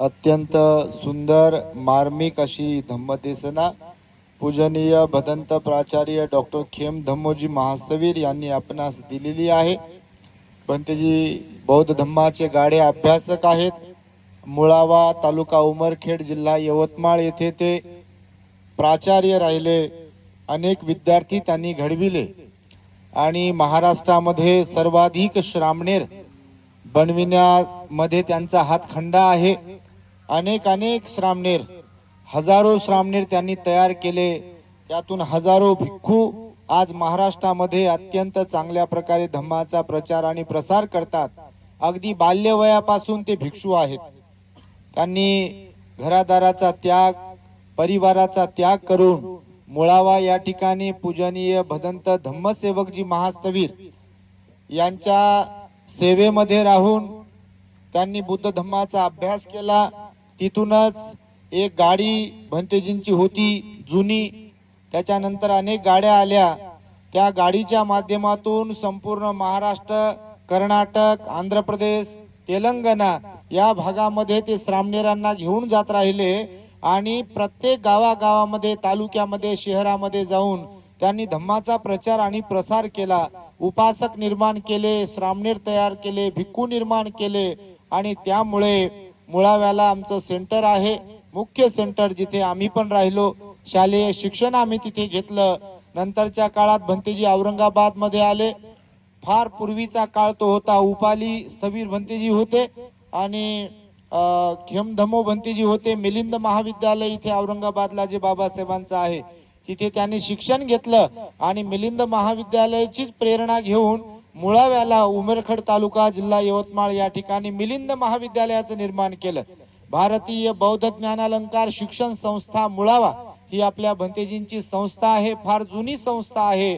अत्यंत सुंदर मार्मिक अशी धम्मदेसना पूजनीय भदंत प्राचार्य डॉक्टर खेम धम्मोजी महासवीर यांनी आपणास दिलेली आहे. पंतजी बौद्ध धम्माचे गाडे अभ्यासक आहेत. मुळावा तालुका उमरखेड जिल्हा यवतमाळ येथे ते प्राचार्य राहिले. अनेक विद्यार्थी त्यांनी घडविले. आणि महाराष्ट्रामध्ये सर्वाधिक श्रामणेर बनविण्यामध्ये त्यांचा हातखंडा आहे. अनेक अनेक श्रामनेर हजारो श्रामनेर त्यांनी तयार केले. त्यातून हजारो भिक्खू आज महाराष्ट्रामध्ये अत्यंत चांगल्या प्रकारे धम्माचा प्रचार आणि प्रसार करतात. अगदी बाल्यवयापासून ते भिक्षू आहेत. त्यांनी घरादाराचा त्याग परिवाराचा त्याग करून मुळावा या ठिकाणी पूजनीय भदंत धम्मसेवकजी महास्तवीर यांच्या सेवेमध्ये राहून त्यांनी बुद्ध धम्माचा अभ्यास केला. तिथूनच एक गाडी भंतेजींची होती जुनी. त्याच्यानंतर अनेक गाड्या आल्या. त्या गाडीच्या माध्यमातून संपूर्ण महाराष्ट्र कर्नाटक आंध्र प्रदेश तेलंगणा या भागामध्ये ते श्रामणेरांना घेऊन जात राहिले आणि प्रत्येक गावागावामध्ये तालुक्यामध्ये शहरामध्ये जाऊन त्यांनी धम्माचा प्रचार आणि प्रसार केला. उपासक निर्माण केले श्रामणेर तयार केले भिक्खू निर्माण केले आणि त्यामुळे मुळाव्याला आमचं सेंटर आहे. मुख्य सेंटर जिथे आम्ही पण राहिलो. शालेय शिक्षण आम्ही तिथे घेतलं. नंतरच्या काळात भंतेजी औरंगाबादमध्ये आले. फार पूर्वीचा काळ तो होता. उपाली स्थवीर भंतेजी होते आणि खेमधमो भंतेजी होते. मिलिंद महाविद्यालय इथे औरंगाबादला जे बाबासाहेबांचं आहे. तिथे त्यांनी शिक्षण घेतलं आणि मिलिंद महाविद्यालयाचीच प्रेरणा घेऊन मुळाव्याला उमरखड तालुका जिल्हा यवतमाळ या ठिकाणी मिलिंद महाविद्यालयाचं निर्माण केलं. भारतीय बौद्ध ज्ञानालंकार शिक्षण संस्था मुळावा ही आपल्या भंतेजींची संस्था आहे फार जुनी संस्था आहे.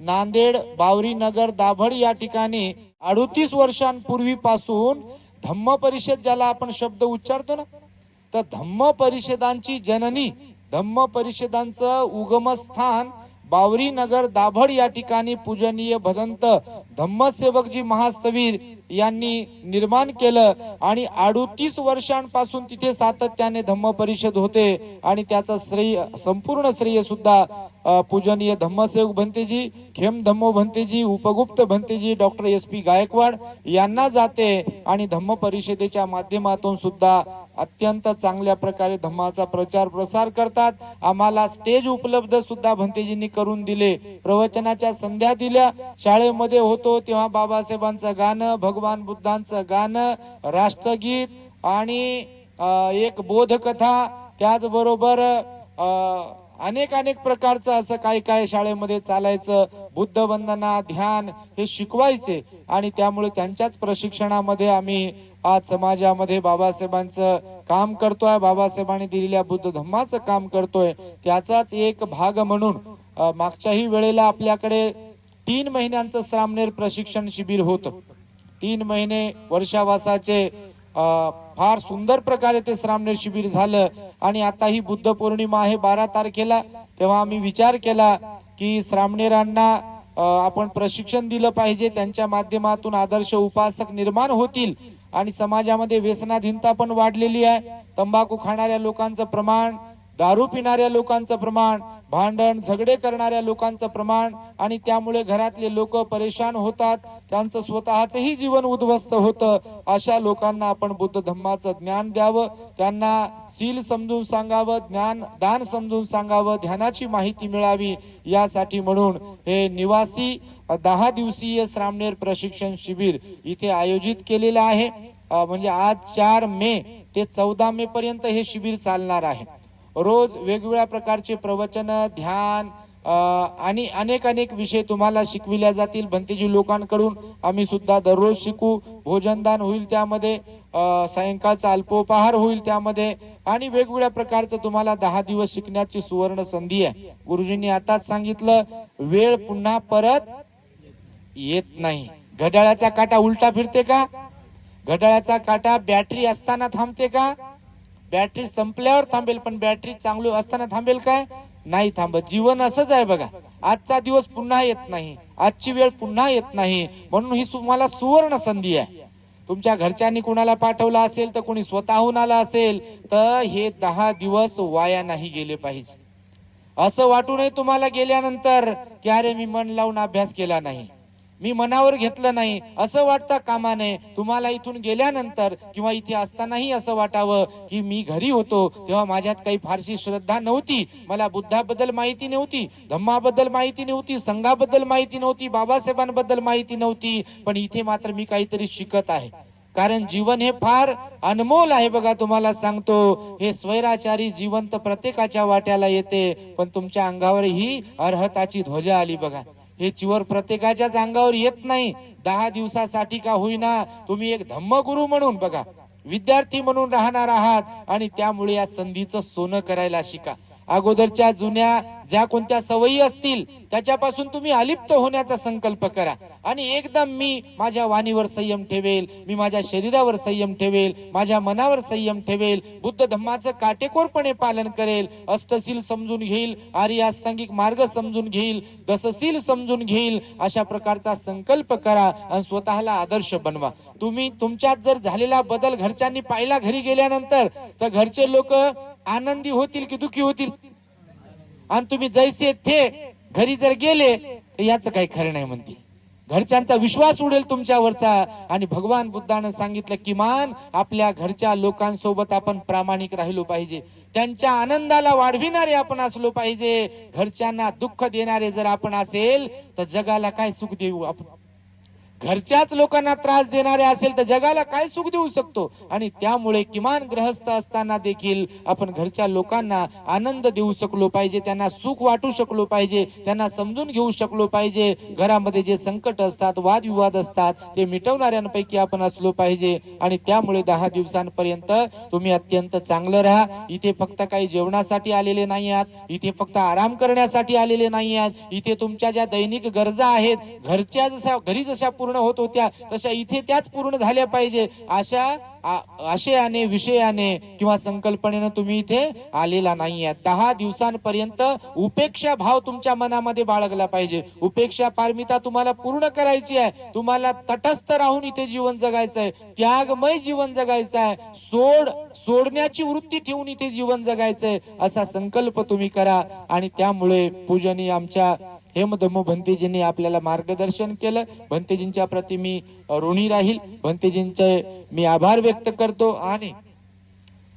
नांदेड बावरी नगर दाभड या ठिकाणी अडोतीस वर्षांपूर्वीपासून धम्म परिषद ज्याला आपण शब्द उच्चारतो ना तर धम्म परिषदांची जननी धम्म परिषदांचं उगमस्थान बावरी नगर दाभड या ठिकाणी पूजनीय भदंत धम्मसेवकजी महास्तवीर यांनी निर्माण केलं आणि अडोतीस वर्षांपासून तिथे सातत्याने धम्म परिषद होते आणि त्याचं श्रेय संपूर्ण श्रेय सुद्धा पूजनीय धम्मसेवक भंतेजी खेम धम्मो भंतेजी उपगुप्त भंतेजी डॉक्टर एस पी गायकवाड यांना जाते आणि धम्म परिषदेच्या माध्यमातून सुद्धा अत्यंत चांगल्या प्रकारे धम्माचा प्रचार प्रसार करतात. आम्हाला स्टेज उपलब्ध सुद्धा भंतेजींनी करून दिले. प्रवचनाच्या संध्या दिल्या. शाळेमध्ये होतो तेव्हा बाबासाहेबांचं गाणं भगवान बुद्धांचं गाणं राष्ट्रगीत आणि एक बोधकथा. त्याचबरोबर अनेक अनेक प्रकारचं असं काय काय शाळेमध्ये चालायचं. बुद्ध वंदना ध्यान हे शिकवायचे. आणि त्यामुळे त्यांच्याच प्रशिक्षणामध्ये आम्ही आज समाजामध्ये बाबासाहेबांचं काम करतोय. बाबासाहेबांनी दिलेल्या बुद्ध धम्माचं काम करतोय. त्याचाच एक भाग म्हणून मागच्याही वेळेला आपल्याकडे तीन महिन्यांचं श्रामनेर प्रशिक्षण शिबिर होतं. तीन महिने वर्षावासाचे अं फार सुंदर प्रकारे ते श्रामणेर शिबिर झालं. आणि आता ही बुद्ध पौर्णिमा आहे बारा तारखेला. तेव्हा आम्ही विचार केला की श्रामणेरांना आपण प्रशिक्षण दिलं पाहिजे. त्यांच्या माध्यमातून आदर्श उपासक निर्माण होतील. आणि समाजामध्ये व्यसनाधीनता पण वाढलेली आहे. तंबाखू खाणाऱ्या लोकांचं प्रमाण दारू पिणाऱ्या लोकांचं प्रमाण भांडण झगडे करणाऱ्या लोकांचं प्रमाण आणि त्यामुळे घरातले लोक परेशान होतात. त्यांचं स्वतःचंही जीवन उद्ध्वस्त होतं. अशा लोकांना आपण बुद्ध धम्माचं ज्ञान द्यावं. त्यांना सील समजून सांगावं ज्ञान दान समजून सांगावं ध्यानाची माहिती मिळावी. यासाठी म्हणून हे निवासी दहा दिवसीय श्रामनेर प्रशिक्षण शिबिर इथे आयोजित केलेलं आहे. म्हणजे आज चार मे ते चौदा मे पर्यंत हे शिबिर चालणार आहे. रोज वेगवेगळ्या प्रकारचे प्रवचन ध्यान आणि अनेक अनेक विषय तुम्हाला शिकविल्या जातील. भंतेजी लोकांकडून आम्ही सुद्धा दररोज शिकू. भोजनदान होईल त्यामध्ये सायंकाळचा अल्पोपहार होईल त्यामध्ये आणि वेगवेगळ्या प्रकारचं तुम्हाला दहा दिवस शिकण्याची सुवर्ण संधी आहे. गुरुजींनी आताच सांगितलं वेळ पुन्हा परत येत नाही. घड्याळाचा काटा उलटा फिरते का? घड्याळाचा काटा बॅटरी असताना थांबते का? बॅटरी संपल्यावर थांबेल पण बॅटरी चांगली असताना थांबेल काय? नाही थांबत. जीवन असंच आहे बघा. आजचा दिवस पुन्हा येत नाही. आजची वेळ पुन्हा येत नाही. म्हणून ही तुम्हाला सुवर्ण संधी आहे. तुमच्या घरच्यांनी कुणाला पाठवलं असेल तर कोणी स्वतःहून आलं असेल तर हे दहा दिवस वाया नाही गेले पाहिजे. असं वाटू नये तुम्हाला गेल्यानंतर की अरे मी मन लावून अभ्यास केला नाही. मी मनावर घेतलं नाही असं वाटता कामा नये तुम्हाला इथून गेल्यानंतर किंवा इथे असतानाही असं वाटावं की मी घरी होतो तेव्हा माझ्यात काही फारशी श्रद्धा नव्हती. मला बुद्धाबद्दल माहिती नव्हती धम्माबद्दल माहिती नव्हती संघाबद्दल माहिती नव्हती बाबासाहेबांबद्दल माहिती नव्हती. पण इथे मात्र मी काहीतरी शिकत आहे. कारण जीवन हे फार अनमोल आहे बघा तुम्हाला सांगतो. हे स्वैराचारी जीवन तर प्रत्येकाच्या वाट्याला येते पण तुमच्या अंगावर ही अर्हताची ध्वजा आली बघा. हे चिवर प्रत्येकाच्याच अंगावर येत नाही. दहा दिवसासाठी का होईना तुम्ही एक धम्मगुरु म्हणून बघा. विद्यार्थी म्हणून राहणार आहात आणि त्यामुळे या संधीचं सोनं करायला शिका. अगोदरच्या जुन्या ज्या कोणत्या सवयी असतील त्याच्यापासून तुम्ही अलिप्त होण्याचा संकल्प करा. आणि एकदम मी माझ्या वाणीवर संयम ठेवेल मी माझ्या शरीरावर संयम ठेवेल माझ्या मनावर संयम ठेवेल बुद्ध धम्माचं काटेकोरपणे पालन करेल अष्टशील समजून घेईल आर्यास्तांगिक मार्ग समजून घेईल दसशील समजून घेईल अशा प्रकारचा संकल्प करा आणि स्वतःला आदर्श बनवा. तुम्ही तुमच्यात जर झालेला बदल घरच्यांनी पाहिला घरी गेल्यानंतर तर घरचे लोक आनंदी होतील की दुखी होतील? आणि तुम्ही जैसे थे घरी जर गेले तर याचं काही खरं नाही म्हणतील. घरच्यांचा विश्वास उडेल तुमच्यावरचा. आणि भगवान बुद्धानं सांगितलं किमान आपल्या घरच्या लोकांसोबत आपण प्रामाणिक राहिलो पाहिजे. त्यांच्या आनंदाला वाढविणारे आपण असलो पाहिजे. घरच्यांना दुःख देणारे जर आपण असेल तर जगाला काय सुख देऊ आपण? घरच्याच लोकांना त्रास देणारे असेल तर जगाला काय सुख देऊ शकतो? आणि त्यामुळे किमान ग्रहस्थ असताना देखील आपण घरच्या लोकांना आनंद देऊ शकलो पाहिजे त्यांना सुख वाटू शकलो पाहिजे त्यांना समजून घेऊ शकलो पाहिजे. घरामध्ये जे संकट असतात वादविवाद असतात ते मिटवणाऱ्यांपैकी आपण असलो पाहिजे. आणि त्यामुळे दहा दिवसांपर्यंत तुम्ही अत्यंत चांगलं राहा. इथे फक्त काही जेवणासाठी आलेले नाही आहात. इथे फक्त आराम करण्यासाठी आलेले नाही आहात. इथे तुमच्या ज्या दैनिक गरजा आहेत घरच्या जशा घरी जशा पूर्ण होत होत्या तशा इथे त्याच पूर्ण झाल्या पाहिजे. अशा आशयाने विषयाने किंवा संकल्पनेनं तुम्ही इथे आलेला नाही दहा दिवसांपर्यंत उपेक्षा भाव तुमच्या मनामध्ये बाळगला पाहिजे. उपेक्षा पारमिता तुम्हाला पूर्ण करायची आहे. तुम्हाला तटस्थ राहून इथे जीवन जगायचं आहे त्यागमय जीवन जगायचं आहे सोड सोडण्याची वृत्ती ठेवून इथे जीवन जगायचंय असा संकल्प तुम्ही करा. आणि त्यामुळे पूजनी आमच्या हेमधम्म भंतेजींनी आपल्याला मार्गदर्शन केलं. भंतेजींच्या प्रती मी ऋणी राहील. भंतेजींचे मी आभार व्यक्त करतो. आणि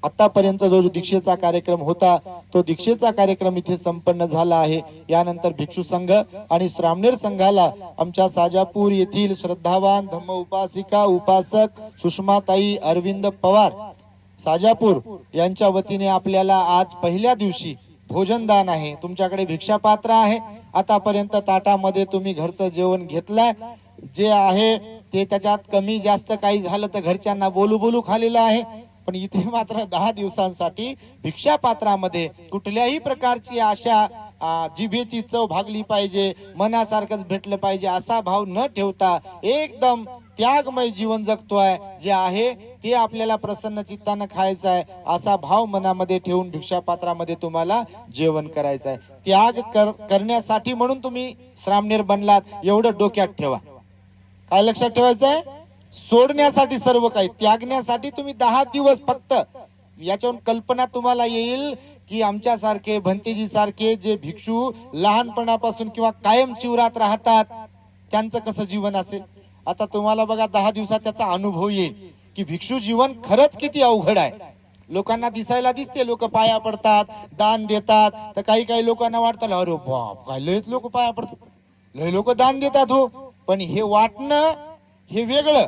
आतापर्यंत जो जो दीक्षेचा कार्यक्रम होता तो दीक्षेचा कार्यक्रम इथे संपन्न झाला आहे. यानंतर भिक्षू संघ आणि श्रामणेर संघाला आमच्या साजापूर येथील श्रद्धावान धम्म उपासिका उपासक सुषमाताई अरविंद पवार साजापूर यांच्या वतीने आपल्याला आज पहिल्या दिवशी भोजनदान आहे. तुमच्याकडे भिक्षापात्र आहे. आतापर्यंत ताटामध्ये तुम्ही घरचं जेवण घेतलंय. जे आहे ते त्याच्यात कमी जास्त काही झालं तर घरच्यांना बोलू बोलू खालेलं आहे. पण इथे मात्र दहा दिवसांसाठी भिक्षापात्रामध्ये कुठल्याही प्रकारची आशा जिभेची चव भागली पाहिजे मनासारखंच भेटलं पाहिजे असा भाव न ठेवता एकदम त्यागमय जीवन जगतोय. जे आहे ते आपल्याला प्रसन्न चित्तानं खायचं आहे असा भाव मनामध्ये ठेवून भिक्षापात्रामध्ये तुम्हाला जेवण करायचं आहे. त्याग कर, करण्यासाठी म्हणून तुम्ही श्रामनेर बनलात एवढं डोक्यात ठेवा. काय लक्षात ठेवायचं आहे? सोडण्यासाठी सर्व काही त्यागण्यासाठी तुम्ही दहा दिवस फक्त याच्यावरून कल्पना तुम्हाला येईल की आमच्या सारखे भंतेजी सारखे जे भिक्षू लहानपणापासून किंवा कायम चिवरात राहतात त्यांचं कसं जीवन असेल? आता तुम्हाला बघा दहा दिवसात त्याचा अनुभव येईल. की भिक्षू जीवन खरंच किती अवघड आहे. लोकांना दिसायला दिसते लोक पाया पडतात दान देतात तर काही काही लोकांना वाटतं अरे बाप काय लय लोक पाया पडतात. लय लोक दान देतात हो. पण हे वाटणं हे वेगळं.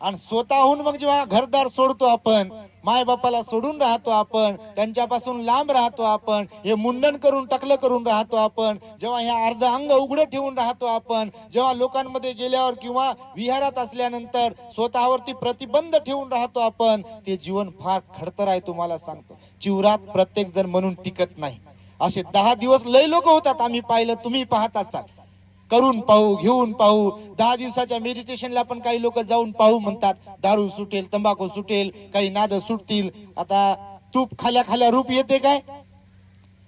आणि स्वतःहून मग जेव्हा घरदार सोडतो आपण मायबापाला सोडून राहतो आपण त्यांच्यापासून लांब राहतो आपण हे मुंडन करून टकलं करून राहतो आपण जेव्हा हे अर्ध अंग उघडं ठेवून राहतो आपण जेव्हा लोकांमध्ये गेल्यावर किंवा विहारात असल्यानंतर स्वतःवरती प्रतिबंध ठेवून राहतो आपण ते जीवन फार खडतर आहे तुम्हाला सांगतो. चिवरात प्रत्येक जण म्हणून टिकत नाही. असे दहा दिवस लय लोक होतात आम्ही पाहिलं तुम्ही पाहत असाल. करून पाहू घेऊन पाहू. दहा दिवसाच्या मेडिटेशनला पण काही लोक जाऊन पाहू म्हणतात दारू सुटेल तंबाखू सुटेल काही नाद सुटतील. आता तूप खाल्या खाल्या रूप येते काय?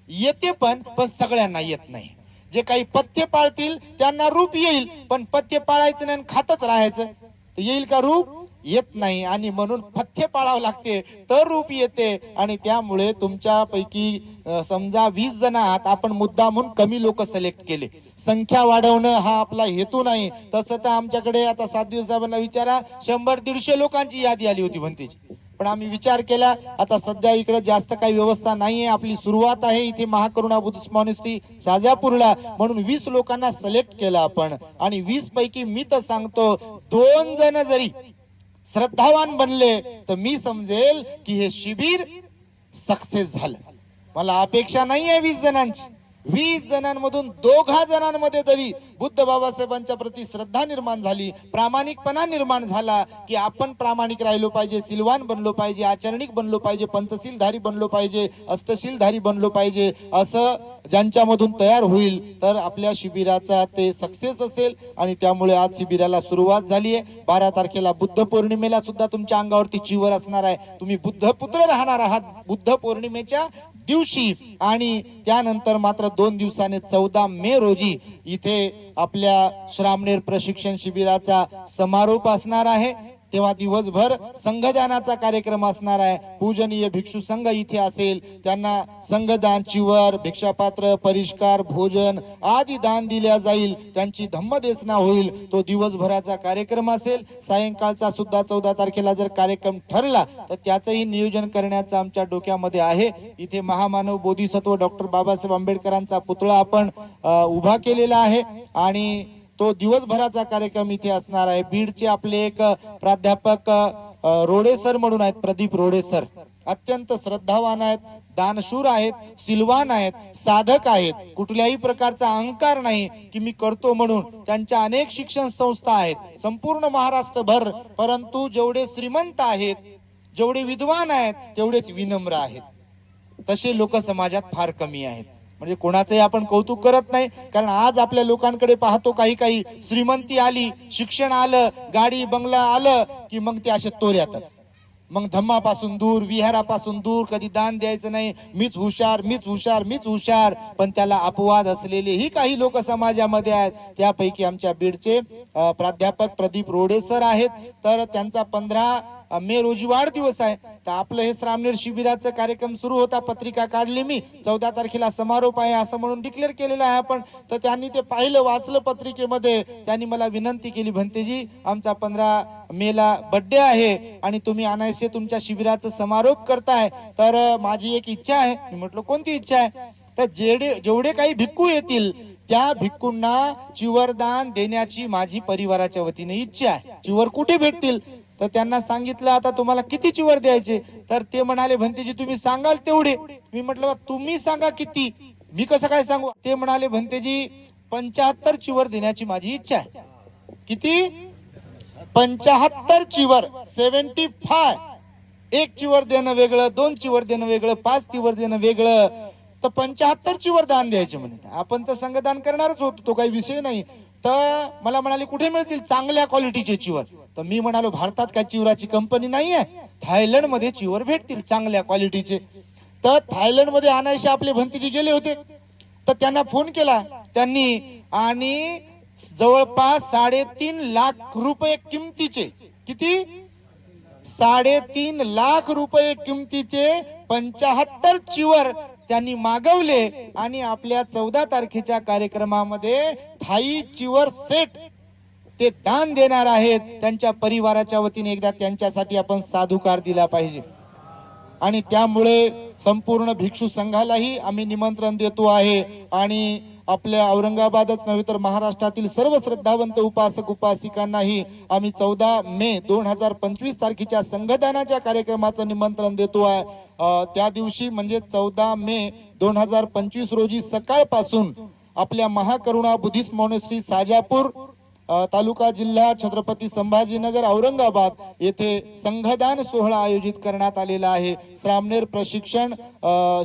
येते पण पण सगळ्यांना येत नाही. जे काही पथ्य पाळतील त्यांना रूप येईल पण पथ्य पाळायचं नाही आणि खातच राहायचं. येईल का रूप? येत नाही आणि म्हणून पथ्य पाळावं लागते. तर रूप येते आणि त्यामुळे तुमच्यापैकी समजा वीस जण आहात आपण मुद्दा म्हणून कमी लोक सिलेक्ट केले. संख्या वाढवणं हा आपला हेतू नाही. तसं तर आमच्याकडे आता सात दिवसांना विचारा शंभर दीडशे लोकांची यादी आली होती म्हणतेची. पण आम्ही विचार केला आता सध्या इकडे जास्त काही व्यवस्था नाहीये आपली सुरुवात आहे इथे महाकरुणा बुद्धिस्ट मॉनेस्ट्री शाजापूरला. म्हणून वीस लोकांना सिलेक्ट केलं आपण. आणि वीस पैकी मी तर सांगतो दोन जण जरी श्रद्धावान बनले तर मी समजेल की हे शिबिर सक्सेस झालं. मला अपेक्षा नाही आहे वीस जणांची. वीस जणांमधून दोघा जणांमध्ये तरी बुद्ध बाबासाहेबांच्या प्रती श्रद्धा निर्माण झाली प्रामाणिकपणा निर्माण झाला की आपण प्रामाणिक राहिलो पाहिजे सिलवान बनलो पाहिजे आचरणिक बनलो पाहिजे पंचशीलधारी बनलो पाहिजे अष्टशीलधारी बनलो पाहिजे असं ज्यांच्यामधून तयार होईल तर आपल्या शिबिराचा ते सक्सेस असेल आणि त्यामुळे आज शिबिराला सुरुवात झाली आहे. बारा तारखेला बुद्ध पौर्णिमेला सुद्धा तुमच्या अंगावरती चिवर असणार आहे. तुम्ही बुद्ध पुत्र राहणार आहात बुद्ध पौर्णिमेच्या दिवशी आणि त्यानंतर मात्र दोन दिवसाने चौदा मे रोजी इथे आपल्या श्रामणेर प्रशिक्षण शिबिराचा समारोप असणार आहे. तेव्हा दिवसभर संघदानाचा कार्यक्रम असणार आहे. पूजनीय भिक्षू संघ इथे असेल. त्यांना संघदान चिवर भिक्षापात्र परिष्कार भोजन आदी दान दिल्या जाईल. त्यांची धम्मदेसना होईल. तो दिवसभराचा कार्यक्रम असेल. सायंकाळचा सुद्धा चौदा तारखेला जर कार्यक्रम ठरला तर त्याचंही नियोजन करण्याचं आमच्या डोक्यामध्ये आहे. इथे महामानव बोधिसत्व डॉक्टर बाबासाहेब आंबेडकरांचा पुतळा आपण उभा केलेला आहे. आणि तो दिवसभराचा कार्यक्रम इथे असणार आहे. बीडचे आपले एक प्राध्यापक रोडेसर म्हणून आहेत प्रदीप रोडेसर. अत्यंत श्रद्धावान आहेत दानशूर आहेत सिलवान आहेत साधक आहेत. कुठल्याही प्रकारचा अहंकार नाही की मी करतो म्हणून. त्यांच्या अनेक शिक्षण संस्था आहेत. संपूर्ण महाराष्ट्रभर. परंतु जेवढे श्रीमंत आहेत जेवढे विद्वान आहेत तेवढेच विनम्र आहेत. तसे लोक समाजात फार कमी आहेत. म्हणजे कोणाचंही आपण कौतुक करत नाही. कारण आज आपल्या लोकांकडे पाहतो काही काही श्रीमंती आली शिक्षण आलं गाडी बंगला आलं की मग ते असे तोऱ्यातच. मग धम्मापासून दूर विहारापासून दूर कधी दान द्यायचं नाही. मीच हुशार मीच हुशार मीच हुशार. पण त्याला अपवाद असलेले ही काही लोक समाजामध्ये आहेत. त्यापैकी आमच्या बीडचे प्राध्यापक प्रदीप रोडे सर आहेत. तर त्यांचा पंधरा मे रोजी वाढदिवस आहे. तर आपलं हे श्रामनेर शिबिराचं कार्यक्रम सुरू होता. पत्रिका काढली मी. चौदा तारखेला समारोप आहे असं म्हणून डिक्लेअर केलेलं आहे आपण. तर त्यांनी ते पाहिलं वाचलं पत्रिकेमध्ये. त्यांनी मला विनंती केली भंतेजी आमचा पंधरा मेला बर्थडे आहे आणि तुम्ही अनायसे तुमच्या शिबिराचं समारोप करताय. तर माझी एक इच्छा आहे. मी म्हटलं कोणती इच्छा आहे? तर जेवढे जेवढे काही भिक्खू येतील त्या भिक्खूंना चिवरदान देण्याची माझी परिवाराच्या वतीने इच्छा आहे. चिवर कुठे भेटतील? तर त्यांना सांगितलं आता तुम्हाला किती चिवर द्यायचे? तर ते म्हणाले भंतेजी तुम्ही सांगाल तेवढे. मी म्हटलं "बा, तुम्ही सांगा किती? मी कसं काय सांगू? ते म्हणाले भंतेजी पंचाहत्तर चिवर देण्याची माझी इच्छा आहे. किती? पंचाहत्तर चिवर सेव्हन्टी फाय. एक चिवर देणं वेगळं दोन चिवर देणं वेगळं पाच चिवर देणं वेगळं. तर पंचाहत्तर चिवर दान द्यायचे म्हणे. आपण तर संघदान करणारच होतो तो काही विषय नाही. तर मला म्हणाले कुठे मिळतील चांगल्या क्वालिटीचे चिवर? तर मी म्हणालो भारतात काय चिवराची कंपनी नाही आहे थायलंडमध्ये चिवर भेटतील चांगल्या क्वालिटीचे तर थायलंडमध्ये आणायचे आपले भंतीजी गेले होते. तर त्यांना फोन केला. त्यांनी आणि जवळपास साडेतीन लाख रुपये किमतीचे. किती? साडेतीन लाख रुपये किमतीचे पंचाहत्तर चिवर त्यांनी मागवले आणि आपल्या चौदा तारखेच्या कार्यक्रमामध्ये थाई चिवर सेट ते दान देणार आहेत त्यांच्या परिवाराच्या वतीने एकदा त्यांच्यासाठी आपण साधुकार दिला पाहिजे. आणि त्यामुळे संपूर्ण भिक्षू संघालाही आम्ही निमंत्रण देतो आहे. आणि आपल्या औरंगाबादच नव्हे तर महाराष्ट्रातील सर्व श्रद्धावंत उपासक उपासिकांनाही आम्ही चौदा मे दोन हजार पंचवीस तारखेच्या संघदानाच्या कार्यक्रमाचं निमंत्रण देतो आहे. त्या दिवशी म्हणजे चौदा मे दोन हजार पंचवीस रोजी सकाळपासून आपल्या महाकरुणा बुद्धिस्ट मॉनेस्ट्री साजापूर तालुका जिल्हा छत्रपती संभाजीनगर औरंगाबाद येथे संघदान सोहळा आयोजित करण्यात आलेला आहे. श्रामनेर प्रशिक्षण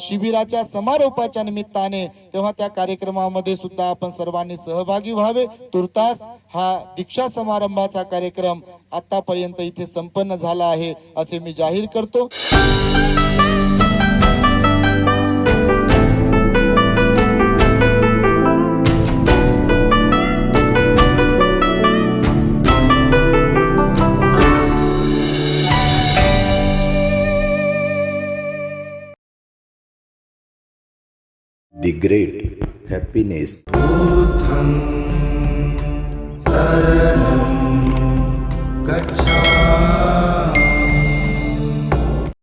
शिबिराच्या समारोपाच्या निमित्ताने तेव्हा त्या कार्यक्रमामध्ये सुद्धा आपण सर्वांनी सहभागी व्हावे. तुर्तास हा दीक्षा समारंभाचा कार्यक्रम आतापर्यंत इथे संपन्न झाला आहे असे मी जाहीर करतो. the great happiness.